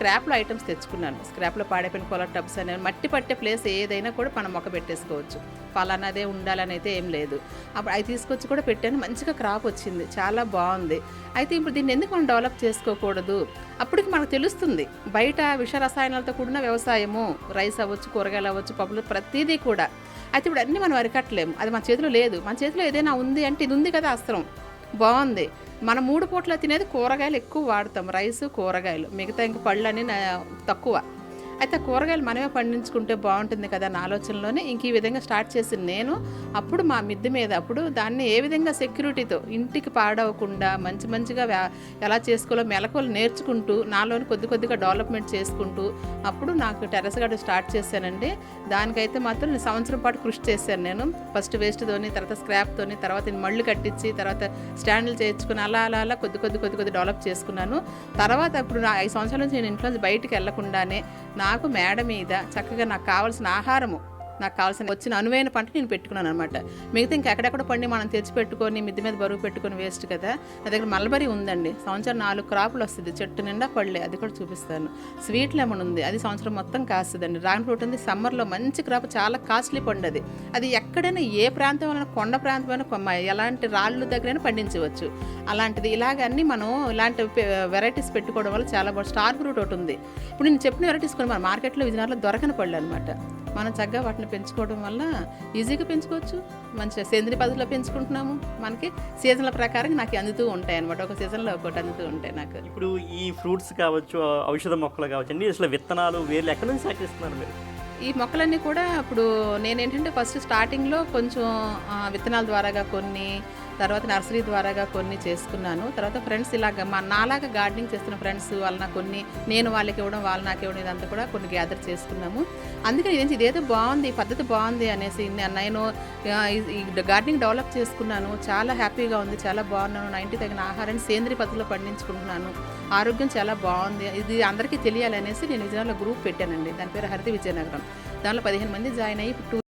స్క్రాప్లో items తెచ్చుకున్నాను. స్క్రాప్లో పాడైపోయిన colour tubs అనే మట్టి పట్టే ప్లేస్ ఏదైనా కూడా మనం మొక్క పెట్టేసుకోవచ్చు. ఫలానాదే ఉండాలని అయితే ఏం లేదు. అప్పుడు అవి తీసుకొచ్చి కూడా పెట్టాను. మంచిగా క్రాప్ వచ్చింది. చాలా బాగుంది. అయితే ఇప్పుడు దీన్ని ఎందుకు మనం డెవలప్ చేసుకోకూడదు? అప్పటికి మనకు తెలుస్తుంది. బయట విష రసాయనాలతో కూడిన వ్యవసాయము రైస్ అవ్వచ్చు కూరగాయలు అవ్వచ్చు పప్పులు ప్రతిదీ కూడా. అయితే ఇప్పుడు అన్నీ మనం అరికట్టలేము. అది మన చేతిలో లేదు. మన చేతిలో ఏదైనా ఉంది అంటే ఇది ఉంది కదా అస్త్రం. బాగుంది. మన మూడు పూట్ల తినేది కూరగాయలు ఎక్కువ వాడతాం. రైస్ కూరగాయలు. మిగతా ఇంక పళ్ళు అని తక్కువ. అయితే కూరగాయలు మనమే పండించుకుంటే బాగుంటుంది కదా నా ఆలోచనలోనే ఇంక ఈ విధంగా స్టార్ట్ చేసిన నేను అప్పుడు మా మిద్దె మీద అప్పుడు దాన్ని ఏ విధంగా సెక్యూరిటీతో ఇంటికి పాడవకుండా మంచి మంచిగా ఎలా చేసుకోవాలో మెలకువలు నేర్చుకుంటూ నాలోని కొద్ది కొద్దిగా డెవలప్మెంట్ చేసుకుంటూ అప్పుడు నాకు టెర్రస్ గార్డెన్ స్టార్ట్ చేశానండి. దానికైతే మాత్రం నేను సంవత్సరం పాటు కృషి చేశాను నేను. ఫస్ట్ వేస్ట్తోని తర్వాత స్క్రాప్తోని తర్వాత మళ్ళీ మళ్ళు కట్టించి తర్వాత స్టాండ్లు చేర్చుకుని అలా అలా అలా కొద్ది కొద్ది కొద్ది కొద్ది డెవలప్ చేసుకున్నాను. తర్వాత ఇప్పుడు నా ఐదు సంవత్సరాల నుంచి నేను ఇంట్లో నుంచి బయటికి వెళ్ళకుండానే నాకు మేడ మీద చక్కగా నాకు కావలసిన ఆహారము నాకు కావాల్సిన వచ్చిన అనువైన పంట నేను పెట్టుకున్నాను అనమాట మిగతా ఇంకా ఎక్కడెక్కడ పండి మనం తెచ్చి పెట్టుకొని మిద్ది మీద బరువు పెట్టుకొని వేస్ట్ కదా నా దగ్గర మల్బరీ ఉందండి. సంవత్సరం నాలుగు క్రాపులు వస్తుంది చెట్టు నిండా పళ్ళే అది కూడా చూపిస్తాను. స్వీట్ లెమన్ ఉంది అది సంవత్సరం మొత్తం కాస్తుందండి. డ్రాగన్ ఫ్రూట్ ఉంది సమ్మర్లో మంచి క్రాప్ చాలా కాస్ట్లీ పండు అది అది ఎక్కడైనా ఏ ప్రాంతంలో కొండ ప్రాంతమైన కొమ్మ ఎలాంటి రాళ్ళు దగ్గరైనా పండించవచ్చు. అలాంటిది ఇలాగన్నీ మనం ఇలాంటి వెరైటీస్ పెట్టుకోవడం వల్ల చాలా బాగా స్టార్ ఫ్రూట్ ఒకటి ఉంది. ఇప్పుడు నేను చెప్పిన వెరైటీస్ కొన్ని మన మార్కెట్లో విజయనగరంలో దొరకని పళ్ళు అనమాట మనం చక్కగా వాటిని పెంచుకోవడం వల్ల ఈజీగా పెంచుకోవచ్చు. మంచిగా సేంద్రియ పద్ధతిలో పెంచుకుంటున్నాము. మనకి సీజన్ల ప్రకారం నాకు అందుతూ ఉంటాయి అనమాట ఒక సీజన్లో ఒకటి అందుతూ ఉంటాయి నాకు. ఇప్పుడు ఈ ఫ్రూట్స్ కావచ్చు ఔషధ మొక్కలు కావచ్చు అన్ని అసలు విత్తనాలు వేర్లు ఎక్కడి నుంచి సేకరిస్తున్నారు మీరు? ఈ మొక్కలన్నీ కూడా ఇప్పుడు నేనేంటంటే ఫస్ట్ స్టార్టింగ్లో కొంచెం విత్తనాల ద్వారాగా కొన్ని తర్వాత నర్సరీ ద్వారాగా కొన్ని చేసుకున్నాను. తర్వాత ఫ్రెండ్స్ ఇలాగ మా నాలాగా గార్డెనింగ్ చేస్తున్న ఫ్రెండ్స్ వాళ్ళ కొన్ని నేను వాళ్ళకి ఇవ్వడం వాళ్ళు నాకు ఇవ్వడం ఇదంతా కూడా కొన్ని గ్యాదర్ చేసుకున్నాము. అందుకని ఇదేంటి ఇదేదో బాగుంది ఈ పద్ధతి బాగుంది అనేసి నేను ఈ- గార్డెనింగ్ డెవలప్ చేసుకున్నాను. చాలా హ్యాపీగా ఉంది చాలా బాగున్నాను. నా తగిన ఆహారాన్ని సేంద్రియ పద్ధతిలో పండించుకుంటున్నాను. ఆరోగ్యం చాలా బాగుంది. ఇది అందరికీ తెలియాలనేసి నేను విజయనగరంలో గ్రూప్ పెట్టానండి. దాని పేరు హరిత విజయనగరం. దానిలో పదిహేను మంది జాయిన్ అయ్యి టూ